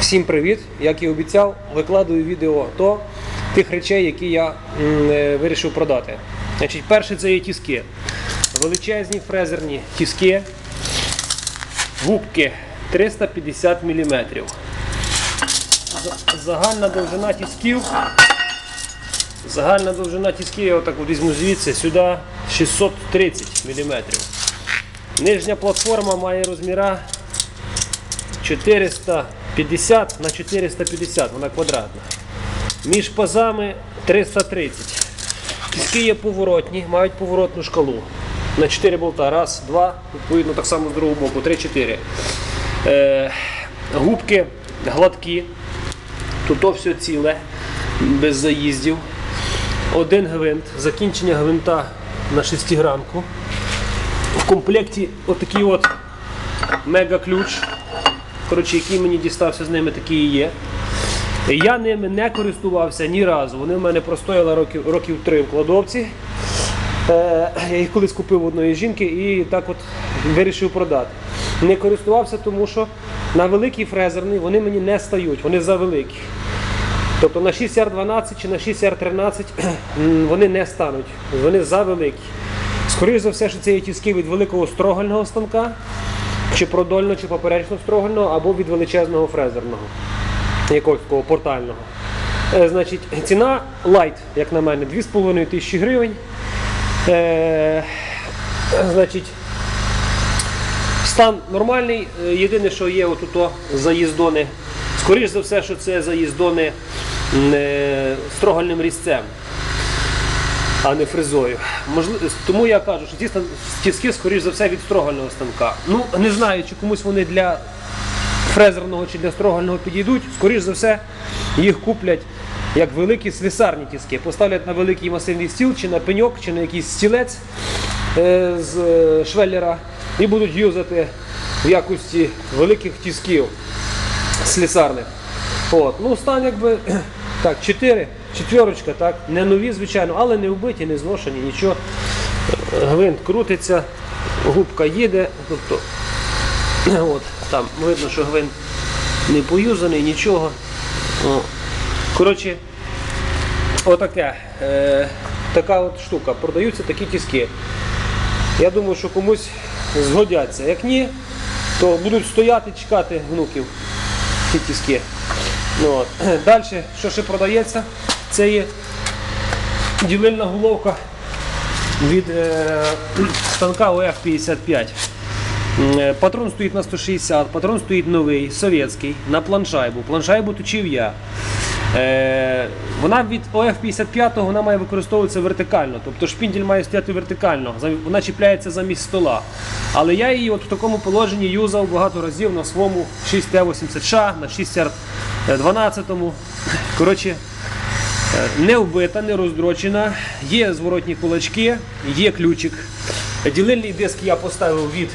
Всім привіт! Як і обіцяв, викладую відео то тих речей, які я е, вирішив продати. Значить, перше це є тіски. Величезні фрезерні тіски, губки 350 мм. Загальна довжина тісків. Загальна довжина тісків, я отак візьму звідси, сюди 630 мм. Нижня платформа має розміра 450 на 450, вона квадратна. Між пазами 330. Тіски є поворотні, мають поворотну шкалу. На 4 болта. Раз, два, відповідно, так само з другого боку, 3-4. Е, губки гладкі. Тут все ціле, без заїздів. Один гвинт, закінчення гвинта на шестигранку. В комплекті отакий от мега-ключ коротше, який мені дістався з ними, такі і є. Я ними не користувався ні разу. Вони в мене простояли років, років три в кладовці. Е, я їх колись купив у одної жінки і так от вирішив продати. Не користувався, тому що на великий фрезерний вони мені не стають, вони завеликі. Тобто на 6R12 чи на 6R13 вони не стануть, вони завеликі. Скоріше за все, що це є тіски від великого строгального станка, чи продольно, чи поперечно строгального, або від величезного фрезерного, якогось такого портального. Е, значить, ціна light, як на мене, 2,5 тисячі гривень. Е, значить, стан нормальний. Е, Єдине, що є отут заїздони. Скоріше за все, що це заїздони е, строгальним різцем а не фрезою. Можливо, тому я кажу, що ті стан- тіски, скоріш за все, від строгального станка. Ну, не знаю, чи комусь вони для фрезерного чи для строгального підійдуть. Скоріш за все, їх куплять як великі слісарні тіски. Поставлять на великий масивний стіл, чи на пеньок, чи на якийсь стілець е, з е, швеллера і будуть юзати в якості великих тісків слісарних. От. Ну, стан якби так, 4, четверочка, так, не нові, звичайно, але не вбиті, не зношені, нічого. Гвинт крутиться, губка їде, тобто от, там видно, що гвинт не поюзаний, нічого. О. Коротше, отаке. Е, така от штука. Продаються такі тіски. Я думаю, що комусь згодяться. Як ні, то будуть стояти, чекати внуків ці тіски. Ну, от. Далі, що ще продається, це є ділильна головка від е, станка ОФ-55. Е, Патрон стоїть на 160, патрон стоїть новий, совєтський, на планшайбу. Планшайбу точив я. Е, вона від ОФ-55 вона має використовуватися вертикально, тобто шпіндель має стояти вертикально, вона чіпляється замість стола. Але я її от в такому положенні юзав багато разів на своєму 6Т80Ш, на 6R12. Коротше, Е, не вбита, не роздрочена, є зворотні кулачки, є ключик. Ділильний диск я поставив від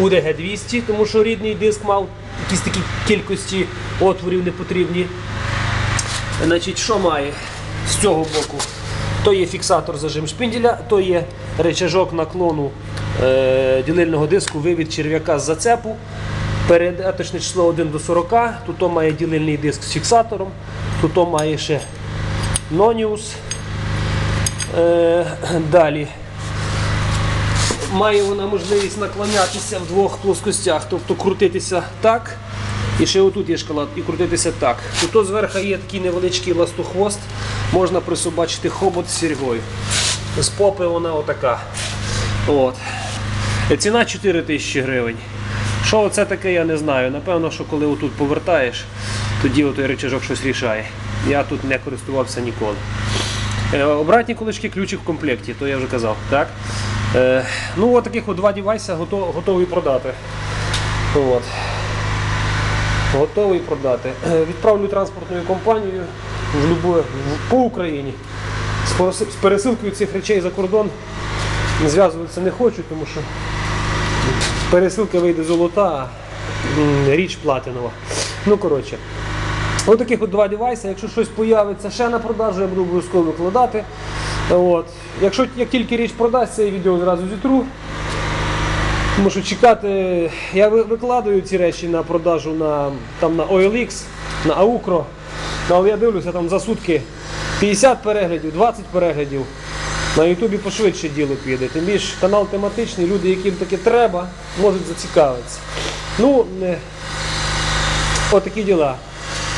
УДГ-200, тому що рідний диск мав якісь такі кількості отворів непотрібні. Значить, що має з цього боку? То є фіксатор зажим шпинделя, то є речажок наклону е, ділильного диску, вивід черв'яка з зацепу. Передаточне число 1 до 40. Тут має ділильний диск з фіксатором, тут має ще Ноніус. Е, далі. Має вона можливість наклонятися в двох плоскостях, тобто крутитися так. І ще отут є шкала, і крутитися так. Тут зверху є такий невеличкий ластохвост, можна присобачити хобот з сіргою. З попи вона отака. От. Ціна 4 тисячі гривень. Що це таке, я не знаю. Напевно, що коли отут повертаєш, тоді той рычажок щось рішає. Я тут не користувався ніколи. Е, Обратні кулачки, ключик в комплекті, то я вже казав. Так? Е, ну, от таких от два девайса готов, готові продати. От. Готовий продати. Е, Відправлю транспортною компанією в любое, в- по Україні. З пересилкою цих речей за кордон зв'язуватися не хочу, тому що пересилка вийде золота, а річ платинова. Ну, коротше. Ось таких от два девайси. Якщо щось появиться ще на продажу, я буду обов'язково викладати. От. Якщо як тільки річ продасться, я відео зразу зітру. Тому чекати, я викладаю ці речі на продажу на, там, на OLX, на Aukro, але я дивлюся там за сутки 50 переглядів, 20 переглядів. На Ютубі пошвидше діло піде. Тим більше канал тематичний, люди, яким таке треба, можуть зацікавитися. Ну, е, отакі діла.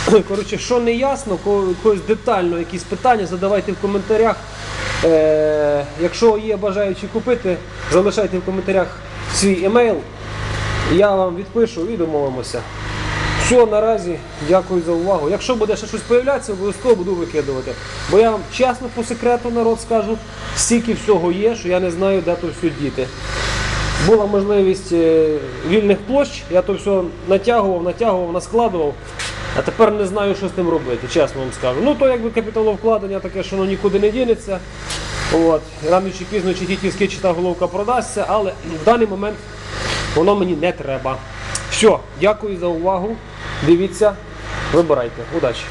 Коротше, що не ясно, когось детально якісь питання, задавайте в коментарях. Е, якщо є бажаючі купити, залишайте в коментарях свій емейл. Я вам відпишу і домовимося. Все, наразі, дякую за увагу. Якщо буде ще щось появлятися, обов'язково буду викидувати. Бо я вам чесно по секрету народ скажу, стільки всього є, що я не знаю, де то все діти. Була можливість е, вільних площ, я то все натягував, натягував, наскладував, а тепер не знаю, що з тим робити, чесно вам скажу. Ну то якби капіталовкладення таке, що воно нікуди не дінеться. От. Рано чи пізно чи тільки чи та головка продасться, але в даний момент воно мені не треба. Все, дякую за увагу. Дивіться, вибирайте. Удачі!